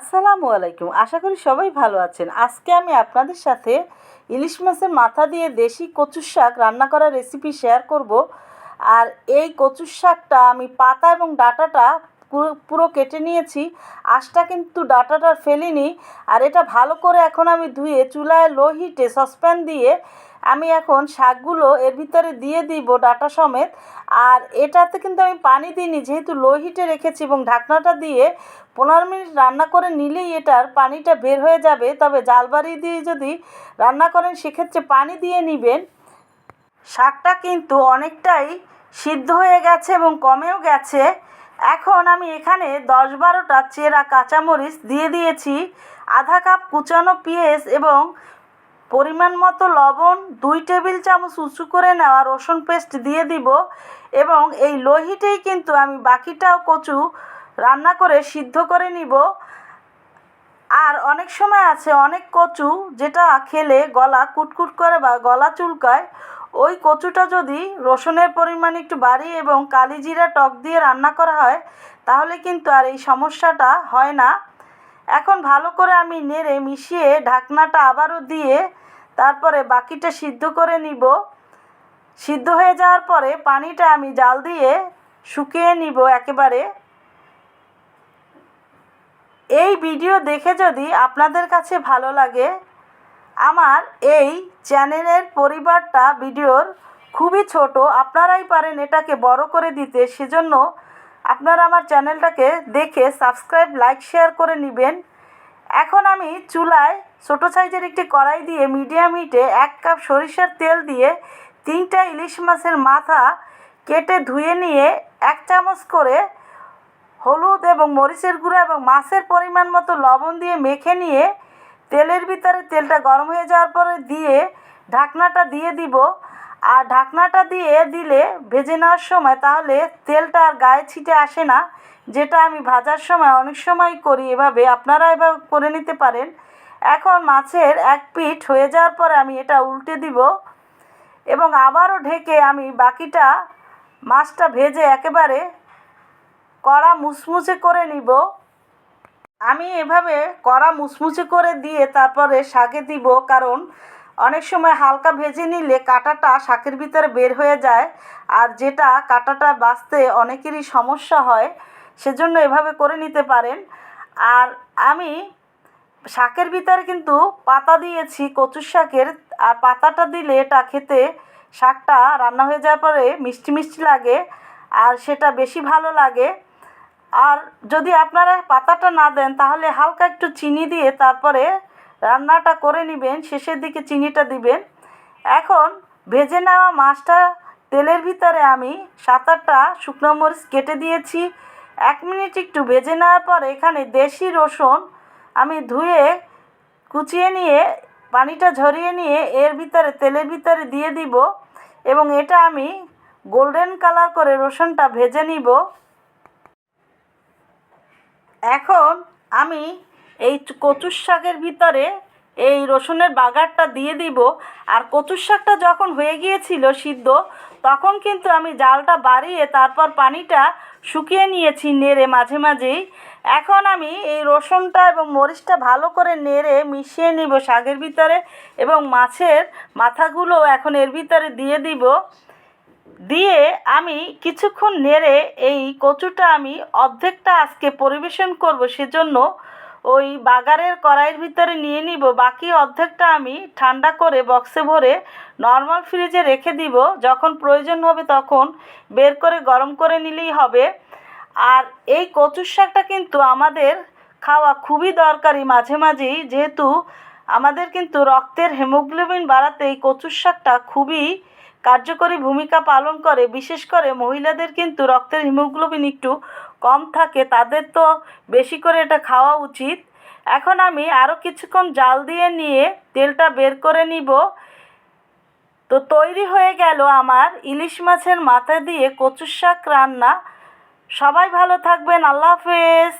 আসসালামু আলাইকুম। আশা করি সবাই ভালো আছেন। আজকে আমি আপনাদের সাথে ইলিশ মাছের মাথা দিয়ে দেশি কচুর শাক রান্না করার রেসিপি শেয়ার করব। আর এই কচুর শাকটা আমি পাতা এবং ডাঁটাটা পুরো কেটে নিয়েছি। আঁশটা কিন্তু ডাঁটাটা ফেলিনি। আর এটা ভালো করে এখন আমি ধুয়ে চুলায় লো হিটে সসপ্যান দিয়ে আমি এখন শাকগুলো এর ভিতরে দিয়ে দিব ডাটা সমেত। আর এটাতে কিন্তু আমি পানি দিইনি, যেহেতু লো হিটে রেখেছি এবং ঢাকনাটা দিয়ে পনেরো মিনিট রান্না করে নিলেই এটার পানিটা বের হয়ে যাবে। তবে জাল বাড়ি দিয়ে যদি রান্না করেন, সেক্ষেত্রে পানি দিয়ে নেবেন। শাকটা কিন্তু অনেকটাই সিদ্ধ হয়ে গেছে এবং কমেও গেছে। এখন আমি এখানে দশ বারোটা চেরা কাঁচামরিচ দিয়ে দিয়েছি, আধা কাপ কুচানো পেঁয়াজ এবং পরিমাণ মতো লবণ, দুই টেবিল চামচ উঁচু করে নেওয়া রসুন পেস্ট দিয়ে দিব এবং এই লোহিটেই কিন্তু আমি বাকিটাও কচু রান্না করে সিদ্ধ করে নিব। আর অনেক সময় আছে অনেক কচু যেটা খেলে গলা কুটকুট করে বা গলা চুলকায় ওই কচুটা যদি রসুনের পরিমাণ একটু বাড়িয়ে এবং কালি জিরা টক দিয়ে রান্না করা হয়, তাহলে কিন্তু আর এই সমস্যাটা হয় না। এখন ভালো করে আমি নেড়ে মিশিয়ে ঢাকনাটা আবারও দিয়ে তারপরে বাকিটা সিদ্ধ করে নিব। সিদ্ধ হয়ে যাওয়ার পরে পানিটা আমি জাল দিয়ে শুকিয়ে নিব একেবারে। এই ভিডিও দেখে যদি আপনাদের কাছে ভালো লাগে আমার এই চ্যানেলের পরিবারটা ভিডিওর খুবই ছোট, আপনারাই পারেন এটাকে বড় করে দিতে। সেজন্য আপনারা আমার চ্যানেলটাকে দেখে সাবস্ক্রাইব, লাইক, শেয়ার করে নেবেন। এখন আমি চুলায় ছোটো সাইজের একটি কড়াই দিয়ে মিডিয়াম হিটে এক কাপ সরিষার তেল দিয়ে তিনটা ইলিশ মাছের মাথা কেটে ধুয়ে নিয়ে এক চামচ করে হলুদ এবং মরিচের গুঁড়া এবং মাছের পরিমাণ মতো লবণ দিয়ে মেখে নিয়ে তেলের ভিতরে তেলটা গরম হয়ে যাওয়ার পরে দিয়ে ঢাকনাটা দিয়ে দিব। আর ঢাকনাটা দিয়ে দিলে ভেজে নেওয়ার সময় তাহলে তেলটা আর গায়ে ছিটে আসে না, যেটা আমি ভাজার সময় অনেক সময় করি, এভাবে আপনারা এভাবে করে নিতে পারেন। এখন মাছের এক পিঠ হয়ে যাওয়ার পরে আমি এটা উল্টে দিব এবং আবারও ঢেকে আমি বাকিটা মাছটা ভেজে একেবারে কড়া মুচমুচে করে নিব। আমি এভাবে কড়া মুচমুচে করে দিয়ে তারপরে শাকে দিব, কারণ অনেক সময় হালকা ভেজে নিলে কাঁটাটা শাকের ভিতরে বের হয়ে যায়। আর যেটা কাঁটাটা বাঁচতে অনেকেরই সমস্যা হয়, সেজন্য এভাবে করে নিতে পারেন। আর আমি শাকের ভিতরে কিন্তু পাতা দিয়েছি, কচুর শাকের, আর পাতাটা দিলে এটা খেতে শাকটা রান্না হয়ে যাওয়ার পরে মিষ্টি মিষ্টি লাগে, আর সেটা বেশি ভালো লাগে। আর যদি আপনারা পাতাটা না দেন, তাহলে হালকা একটু চিনি দিয়ে তারপরে রান্নাটা করে নেবেন, শেষের দিকে চিনিটা দিবেন। এখন ভেজে নেওয়া মাছটা তেলের ভিতরে আমি সাত আটটা শুকনো মরিচ কেটে দিয়েছি। এক মিনিট একটু ভেজে নেওয়ার পর এখানে দেশি রসুন আমি ধুয়ে কুচিয়ে নিয়ে, পানিটা ঝরিয়ে নিয়ে এর ভিতরে তেলের ভিতরে দিয়ে দিব এবং এটা আমি গোল্ডেন কালার করে রসুনটা ভেজে নিব। এখন আমি এই কচুর শাকের ভিতরে এই রসুনের বাগারটা দিয়ে দিব। আর কচুর শাকটা যখন হয়ে গিয়েছিল সিদ্ধ, তখন কিন্তু আমি জালটা বাড়িয়ে তারপর পানিটা শুকিয়ে নিয়েছি নেড়ে মাঝে মাঝেই। এখন আমি এই রসুনটা এবং মরিচটা ভালো করে নেড়ে মিশিয়ে নিব শাকের ভিতরে এবং মাছের মাথাগুলো এখন এর ভিতরে দিয়ে দিব। দিয়ে আমি কিছুক্ষণ নেড়ে এই কচুটা আমি অর্ধেকটা আজকে পরিবেশন করব, সেজন্য ওই বাগারের কড়াইয়ের ভিতরে নিয়ে নিব। বাকি অর্ধেকটা আমি ঠান্ডা করে বক্সে ভরে নর্মাল ফ্রিজে রেখে দিব। যখন প্রয়োজন হবে তখন বের করে গরম করে নিলেই হবে। আর এই কচুর শাকটা কিন্তু আমাদের খাওয়া খুবই দরকারি মাঝে মাঝেই। যেহেতু আমাদের কিন্তু রক্তের হেমোগ্লোবিন বাড়াতে এই কচুর শাকটা খুবই কার্যকরী ভূমিকা পালন করে, বিশেষ করে মহিলাদের কিন্তু রক্তের হিমোগ্লোবিন একটু কম থাকে, তাদের তো বেশি করে এটা খাওয়া উচিত। এখন আমি আরও কিছুক্ষণ জাল দিয়ে নিয়ে তেলটা বের করে নিব। তো তৈরি হয়ে গেল আমার ইলিশ মাছের মাথা দিয়ে কচুর শাক রান্না। সবাই ভালো থাকবেন, আল্লাহ হাফেজ।